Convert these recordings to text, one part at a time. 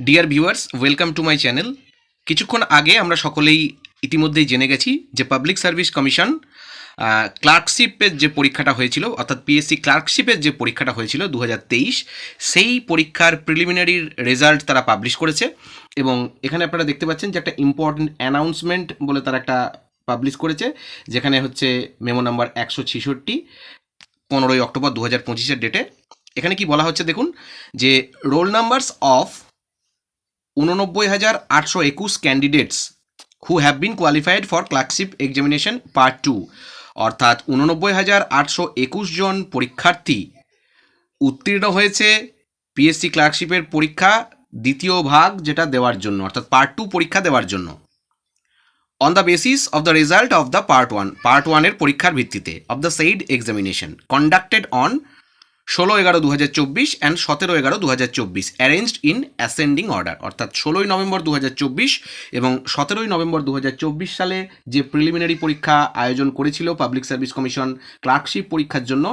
Dear viewers welcome to my channel কিছুক্ষণ আগে আমরা সকলেই ইতিমধ্যেই জেনে গেছি যে পাবলিক সার্ভিস কমিশন ক্লার্কশিপের যে পরীক্ষাটা হয়েছিল, অর্থাৎ পিএসসি ক্লার্কশিপের যে পরীক্ষাটা হয়েছিল দু হাজার তেইশ, সেই পরীক্ষার প্রিলিমিনারি রেজাল্ট তারা পাবলিশ করেছে এবং এখানে আপনারা দেখতে পাচ্ছেন যে একটা ইম্পর্টেন্ট অ্যানাউন্সমেন্ট বলে তারা একটা পাবলিশ করেছে, যেখানে হচ্ছে মেমো নাম্বার একশো ছেষট্টি, পনেরোই অক্টোবর দু হাজার পঁচিশের ডেটে এখানে কি বলা হচ্ছে দেখুন, যে রোল নাম্বারস অফ উননব্বই হাজার আটশো একুশ candidates who have been qualified for clerkship examination part two অর্থাৎ উননব্বই হাজার আটশো একুশ জন পরীক্ষার্থী উত্তীর্ণ হয়েছে পিএসসি ক্লার্কশিপের পরীক্ষা দ্বিতীয় ভাগ যেটা দেওয়ার জন্য, অর্থাৎ পার্ট টু পরীক্ষা দেওয়ার জন্য। On the basis of the result of the part one part ওয়ানের পরীক্ষার ভিত্তিতে of the said examination conducted on ষোলো এগারো দু হাজার চব্বিশ অ্যান্ড সতেরো এগারো দু হাজার চব্বিশ অ্যারেঞ্জড ইন অ্যাসেন্ডিং অর্ডার অর্থাৎ ষোলোই নভেম্বর দু হাজার চব্বিশ এবং সতেরোই নভেম্বর দু হাজার চব্বিশ সালে যে প্রিলিমিনারি পরীক্ষা আয়োজন করেছিল পাবলিক সার্ভিস কমিশন ক্লার্কশিপ পরীক্ষার জন্য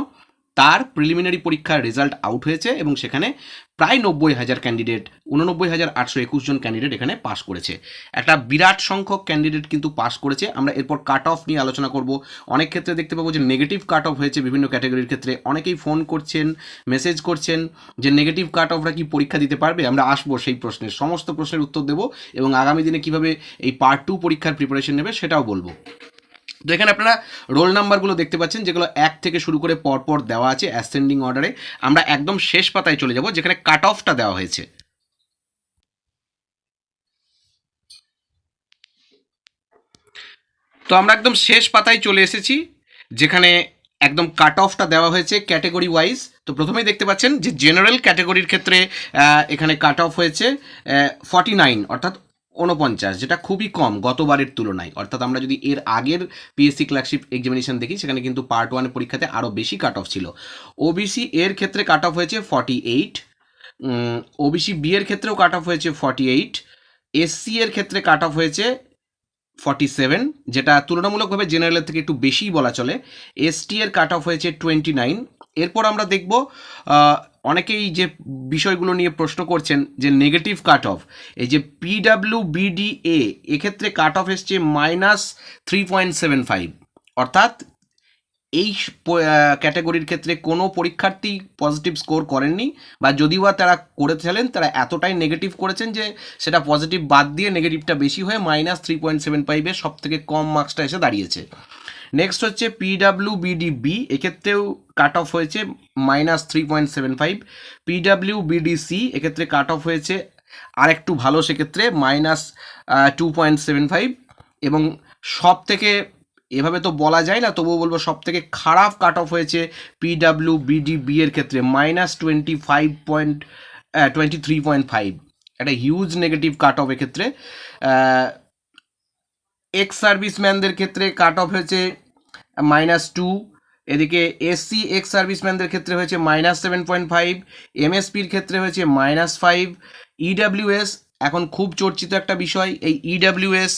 তার প্রিলিমিনারি পরীক্ষার রেজাল্ট আউট হয়েছে এবং সেখানে প্রায় নব্বই হাজার ক্যান্ডিডেট উননব্বই হাজার আটশো একুশ জন ক্যান্ডিডেট এখানে পাস করেছে। একটা বিরাট সংখ্যক ক্যান্ডিডেট কিন্তু পাস করেছে। আমরা এরপর কাট অফ নিয়ে আলোচনা করব। অনেক ক্ষেত্রে দেখতে পাবো যে নেগেটিভ কাট অফ হয়েছে বিভিন্ন ক্যাটাগরির ক্ষেত্রে। অনেকেই ফোন করছেন মেসেজ করছেন যে নেগেটিভ কাট অফরা কি পরীক্ষা দিতে পারবে? আমরা আসব সেই প্রশ্নের, সমস্ত প্রশ্নের উত্তর দেবো এবং আগামী দিনে কীভাবে এই পার্ট টু পরীক্ষার প্রিপারেশন নেবে সেটাও বলব। তো এখানে আপনারা রোল নাম্বারগুলো দেখতে পাচ্ছেন, যেগুলো এক থেকে শুরু করে পরপর দেওয়া আছে অ্যাসেন্ডিং অর্ডারে আমরা একদম শেষ পাতায় চলে যাব, যেখানে কাট অফটা দেওয়া হয়েছে। তো আমরা একদম শেষ পাতায় চলে এসেছি, যেখানে একদম কাট অফটা দেওয়া হয়েছে ক্যাটেগরি ওয়াইজ তো প্রথমেই দেখতে পাচ্ছেন যে জেনারেল ক্যাটেগরির ক্ষেত্রে এখানে কাট অফ হয়েছে ফর্টি নাইন অর্থাৎ উনপঞ্চাশ যেটা খুবই কম গতবারের তুলনায়। অর্থাৎ আমরা যদি এর আগের পিএসসি ক্লার্কশিপ এক্সামিনেশন দেখি, সেখানে কিন্তু পার্ট ওয়ানের পরীক্ষাতে আরও বেশি কাট অফ ছিল ওবিসি এর ক্ষেত্রে কাট অফ হয়েছে ফর্টি এইট ওবিসি বি এর ক্ষেত্রেও কাট অফ হয়েছে ফর্টি এইট এসসি এর ক্ষেত্রে কাট অফ হয়েছে ফর্টি সেভেন যেটা তুলনামূলকভাবে জেনারেলের থেকে একটু বেশিই বলা চলে। এসটি এর কাট অফ হয়েছে টোয়েন্টি নাইন এরপর আমরা দেখব অনেকেই যে বিষয়গুলো নিয়ে প্রশ্ন করছেন যে নেগেটিভ কাট অফ এই যে পিডাব্লিউ বিডিএ এক্ষেত্রে কাট অফ এসছে minus three point seven five অর্থাৎ এই ক্যাটাগরির ক্ষেত্রে কোনো পরীক্ষার্থী পজিটিভ স্কোর করেননি, বা যদিও বা তারা করেছিলেন তারা এতটাই নেগেটিভ করেছেন যে সেটা পজিটিভ বাদ দিয়ে নেগেটিভটা বেশি হয়ে মাইনাস থ্রি পয়েন্ট সেভেন ফাইভে সব থেকে কম মার্কসটা এসে দাঁড়িয়েছে। নেক্সট হচ্ছে পিডাব্লিউ বিডি বি এক্ষেত্রেও কাট অফ হয়েছে minus three point seven five PW BD C এক্ষেত্রে কাট অফ হয়েছে আর একটু ভালো সেক্ষেত্রে minus two point seven five এবং সব থেকে এভাবে তো বলা যায় না, তবুও বলব সব থেকে খারাপ কাট অফ হয়েছে পিডাব্লিউ বিডি বি এর ক্ষেত্রে minus twenty five point twenty three point five একটা হিউজ নেগেটিভ কাট অফ এক্ষেত্রে এক্স সার্ভিসম্যানদের ক্ষেত্রে কাট অফ হয়েছে মাইনাস টু, এদিকে এসসি এক্স সার্ভিসম্যানদের ক্ষেত্রে হয়েছে মাইনাস সেভেন পয়েন্ট ফাইভ এমএসপির ক্ষেত্রে হয়েছে মাইনাস ফাইভ ইডাব্লিউএস এখন খুব চর্চিত একটা বিষয়, এই ইডাব্লিউএস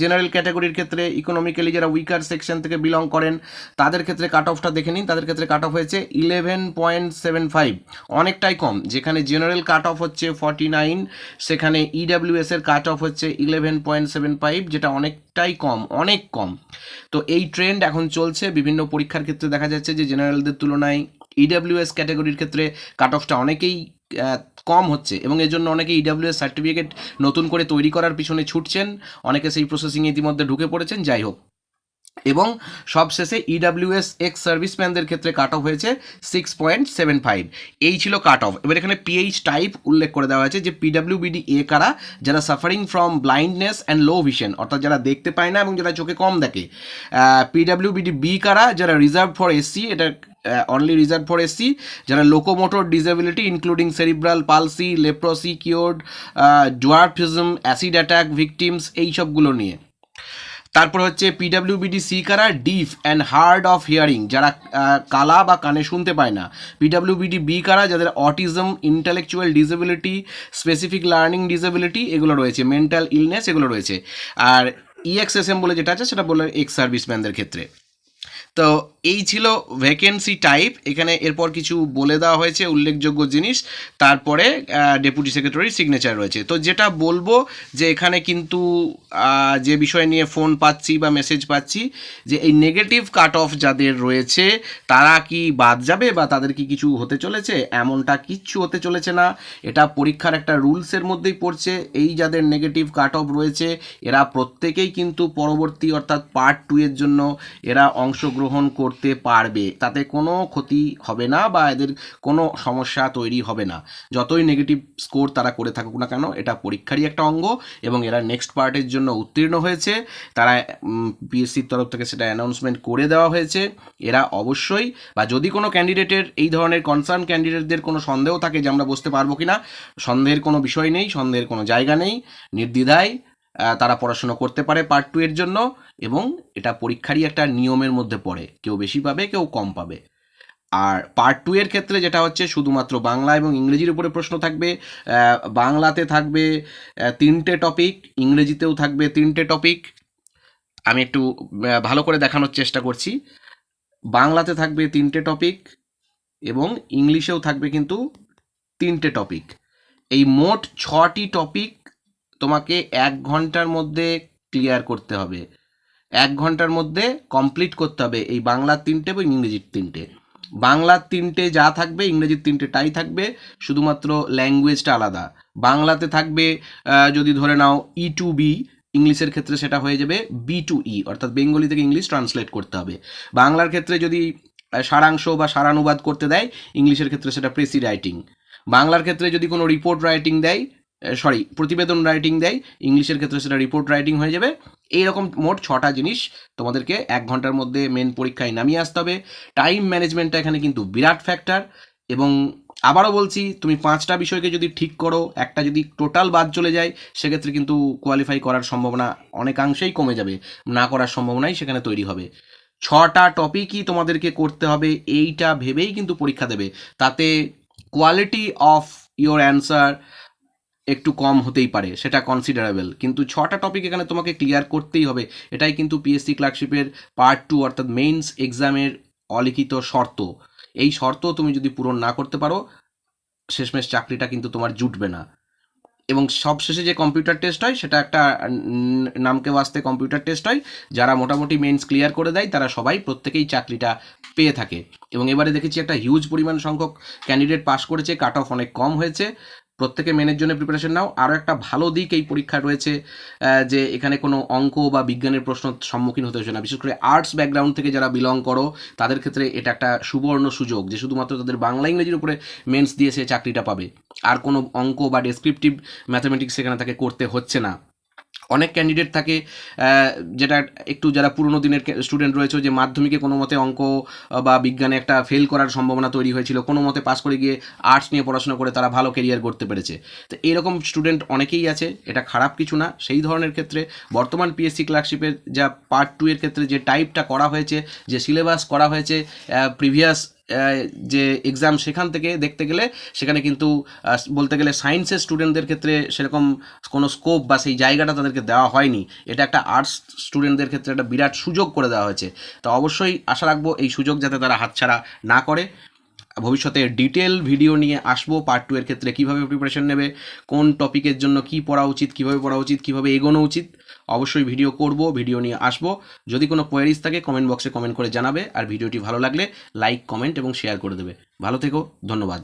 জেনারেল ক্যাটাগরির ক্ষেত্রে ইকোনমিক্যালি যারা উইকার সেকশন থেকে বিলং করেন, তাদের ক্ষেত্রে কাট অফটা দেখে নিন। তাদের ক্ষেত্রে কাট অফ হয়েছে ইলেভেন পয়েন্ট সেভেন ফাইভ অনেকটাই কম। যেখানে জেনারেল কাট অফ হচ্ছে ফর্টি নাইন সেখানে ইডাব্লিউএস এর কাট অফ হচ্ছে ইলেভেন পয়েন্ট সেভেন ফাইভ যেটা অনেকটাই কম, অনেক কম। তো এই ট্রেন্ড এখন চলছে। বিভিন্ন পরীক্ষার ক্ষেত্রে দেখা যাচ্ছে যে জেনারেলদের তুলনায় ইডাব্লিউএস ক্যাটাগরির ক্ষেত্রে কাট অফটা অনেকেই কম হচ্ছে এবং এর জন্য অনেকে ইডাব্লিউএস সার্টিফিকেট নতুন করে তৈরি করার পিছনে ছুটছেন, অনেকে সেই প্রসেসিংয়ে ইতিমধ্যে ঢুকে পড়েছেন, যাই হোক। এবং সবশেষে ইডাব্লিউএস এক্স সার্ভিসম্যানদের ক্ষেত্রে কাট অফ হয়েছে সিক্স পয়েন্ট সেভেন ফাইভ এই ছিল কাট অফ এবার এখানে পিএইচ টাইপ উল্লেখ করে দেওয়া হয়েছে যে পিডাব্লিউবিডি এ কারা, যারা suffering from blindness and low vision অর্থাৎ যারা দেখতে পায় না এবং যারা চোখে কম দেখে। P W B D B কারা, যারা রিজার্ভ ফর এসসি এটা অনলি রিজার্ভ ফর এসসি যারা locomotor disability including cerebral palsy leprosy cured dwarfism acid attack victims এই সবগুলো নিয়ে। তারপর হচ্ছে P W B D C কারা? Deaf and hard of hearing যারা কালা বা কানে শুনতে পায় না। পিডাব্লিউবিডি বি কারা? যাদের autism intellectual disability specific learning disability এগুলো রয়েছে। মেন্টাল ইলনেস এগুলো রয়েছে। আর ইএক্সএসএম বলে যেটা আছে, সেটা বলে এক্স সার্ভিসম্যানদের ক্ষেত্রে। তো এই ছিল ভ্যাকেন্সি টাইপ এখানে এরপর কিছু বলে দেওয়া হয়েছে, উল্লেখযোগ্য জিনিস। তারপরে ডেপুটি সেক্রেটারির সিগনেচার রয়েছে। তো যেটা বলব যে এখানে কিন্তু যে বিষয় নিয়ে ফোন পাচ্ছি বা মেসেজ পাচ্ছি, যে এই নেগেটিভ কাট অফ যাদের রয়েছে, তারা কি বাদ যাবে বা তাদের কি কিছু হতে চলেছে? এমনটা কিচ্ছু হতে চলেছে না। এটা পরীক্ষার একটা রুলসের মধ্যেই পড়ছে। এই যাদের নেগেটিভ কাট অফ রয়েছে, এরা প্রত্যেকেই কিন্তু পরবর্তী অর্থাৎ পার্ট টু এর জন্য এরা অংশগ্রহণ করতে পারবে, তাতে কোনো ক্ষতি হবে না বা এদের কোনো সমস্যা তৈরি হবে না। যতই নেগেটিভ স্কোর তারা করে থাকুক না কেন, এটা পরীক্ষারই একটা অঙ্গ এবং এরা নেক্সট পার্টের জন্য উত্তীর্ণ হয়েছে। তারা পিএসসির তরফ থেকে সেটা অ্যানাউন্সমেন্ট করে দেওয়া হয়েছে। এরা অবশ্যই, বা যদি কোনো ক্যান্ডিডেটের এই ধরনের কনসার্ন ক্যান্ডিডেটদের কোনো সন্দেহ থাকে যে আমরা বসতে পারব কিনা, সন্দেহের কোনো বিষয় নেই, সন্দেহের কোনো জায়গা নেই, নির্দ্বিধায় তারা পড়াশোনা করতে পারে পার্ট টু এর জন্য এবং এটা পরীক্ষারই একটা নিয়মের মধ্যে পড়ে। কেউ বেশি পাবে, কেউ কম পাবে। আর পার্ট টু এর ক্ষেত্রে যেটা হচ্ছে, শুধুমাত্র বাংলা এবং ইংরেজির উপরে প্রশ্ন থাকবে বাংলাতে থাকবে তিনটে টপিক ইংরেজিতেও থাকবে তিনটে টপিক আমি একটু ভালো করে দেখানোর চেষ্টা করছি। বাংলাতে থাকবে তিনটে টপিক এবং ইংলিশেও থাকবে কিন্তু তিনটে টপিক এই মোট ছটি টপিক তোমাকে এক ঘণ্টার মধ্যে ক্লিয়ার করতে হবে। এক ঘণ্টার মধ্যে কমপ্লিট করতে হবে এই বাংলার তিনটে এবং ইংরেজির তিনটে। বাংলার তিনটে যা থাকবে, ইংরেজির তিনটে তাই থাকবে, শুধুমাত্র ল্যাঙ্গুয়েজটা আলাদা। বাংলাতে থাকবে যদি ধরে নাও ই টু বি ইংলিশের ক্ষেত্রে সেটা হয়ে যাবে বি টু ই অর্থাৎ বেঙ্গলি থেকে ইংলিশ ট্রান্সলেট করতে হবে। বাংলার ক্ষেত্রে যদি সারাংশ বা সারানুবাদ করতে দেয়, ইংলিশের ক্ষেত্রে সেটা প্রেসি রাইটিং বাংলার ক্ষেত্রে যদি কোনো রিপোর্ট রাইটিং দেয় সরি প্রতিবেদন রাইটিং দেয়, ইংলিশের ক্ষেত্রে সেটা রিপোর্ট রাইটিং হয়ে যাবে। এইরকম মোট ছটা জিনিস তোমাদেরকে এক ঘণ্টার মধ্যে মেন পরীক্ষায় নামিয়ে আসতে হবে। টাইম ম্যানেজমেন্টটা এখানে কিন্তু বিরাট ফ্যাক্টর এবং আবারও বলছি, তুমি পাঁচটা বিষয়কে যদি ঠিক করো, একটা যদি টোটাল বাদ চলে যায়, সেক্ষেত্রে কিন্তু কোয়ালিফাই করার সম্ভাবনা অনেকাংশেই কমে যাবে। না করার সম্ভাবনাই সেখানে তৈরি হবে। ছটা টপিকই তোমাদেরকে করতে হবে, এইটা ভেবেই কিন্তু পরীক্ষা দেবে। তাতে কোয়ালিটি অফ ইওর অ্যান্সার একটু কম হতেই পারে, সেটা কনসিডারেবল কিন্তু ছটা টপিক এখানে তোমাকে ক্লিয়ার করতেই হবে। এটাই কিন্তু পিএসসি ক্লার্কশিপের পার্ট টু অর্থাৎ মেইনস এক্সামের অলিখিত শর্ত। এই শর্ত তুমি যদি পূরণ না করতে পারো, শেষমেশ চাকরিটা কিন্তু তোমার জুটবে না। এবং সবশেষে যে কম্পিউটার টেস্ট হয়, সেটা একটা নামকে বাঁচতে কম্পিউটার টেস্ট হয়, যারা মোটামুটি মেন্স ক্লিয়ার করে দেয়, তারা সবাই প্রত্যেকেই চাকরিটা পেয়ে থাকে। এবং এবারে দেখেছি একটা হিউজ পরিমাণ সংখ্যক ক্যান্ডিডেট পাস করেছে কাট অফ অনেক কম হয়েছে। প্রত্যেকে মেনের জন্য প্রিপারেশন নাও। আরও একটা ভালো দিক এই পরীক্ষা রয়েছে যে এখানে কোনো অঙ্ক বা বিজ্ঞানের প্রশ্ন সম্মুখীন হতে হচ্ছে না। বিশেষ করে আর্টস ব্যাকগ্রাউন্ড থেকে যারা বিলং করো, তাদের ক্ষেত্রে এটা একটা সুবর্ণ সুযোগ যে শুধুমাত্র তাদের বাংলা, ইংরেজির উপরে মেন্স দিয়ে সে চাকরিটা পাবে। আর কোনো অঙ্ক বা ডেসক্রিপটিভ ম্যাথামেটিক্স সেখানে তাকে করতে হচ্ছে না। অনেক ক্যান্ডিডেট থাকে যেটা একটু যারা পুরনো দিনের স্টুডেন্ট রয়েছে, যে মাধ্যমিকে কোনো মতে অঙ্ক বা বিজ্ঞানে একটা ফেল করার সম্ভাবনা তৈরি হয়েছিল, কোনো মতে পাস করে গিয়ে আর্টস নিয়ে পড়াশোনা করে তারা ভালো কেরিয়ার করতে পেরেছে। তো এরকম স্টুডেন্ট অনেকেই আছে, এটা খারাপ কিছু না, সেই ধরনের ক্ষেত্রে বর্তমান পিএসসি ক্লার্কশিপের যা পার্ট টু এর ক্ষেত্রে যে টাইপটা করা হয়েছে, যে সিলেবাস করা হয়েছে প্রিভিয়াস যে এক্সাম সেখান থেকে দেখতে গেলে সেখানে কিন্তু বলতে গেলে সায়েন্সের স্টুডেন্টদের ক্ষেত্রে সেরকম কোনো স্কোপ বা সেই জায়গাটা তাদেরকে দেওয়া হয়নি। এটা একটা আর্টস স্টুডেন্টদের ক্ষেত্রে একটা বিরাট সুযোগ করে দেওয়া হয়েছে। তো অবশ্যই আশা রাখব এই সুযোগ যাতে তারা হাতছাড়া না করে। ভবিষ্যতে ডিটেল ভিডিও নিয়ে আসব পার্ট টু এর ক্ষেত্রে কীভাবে প্রিপারেশন নেবে, কোন টপিকের জন্য কি পড়া উচিত, কীভাবে পড়া উচিত, কীভাবে এগোনো উচিত, অবশ্যই ভিডিও করব ভিডিও নিয়ে আসব। যদি কোনো কোয়ারিজ থাকে কমেন্ট বক্সে কমেন্ট করে জানাবে, আর ভিডিওটি ভালো লাগলে লাইক কমেন্ট এবং শেয়ার করে দেবে। ভালো থেকো, ধন্যবাদ।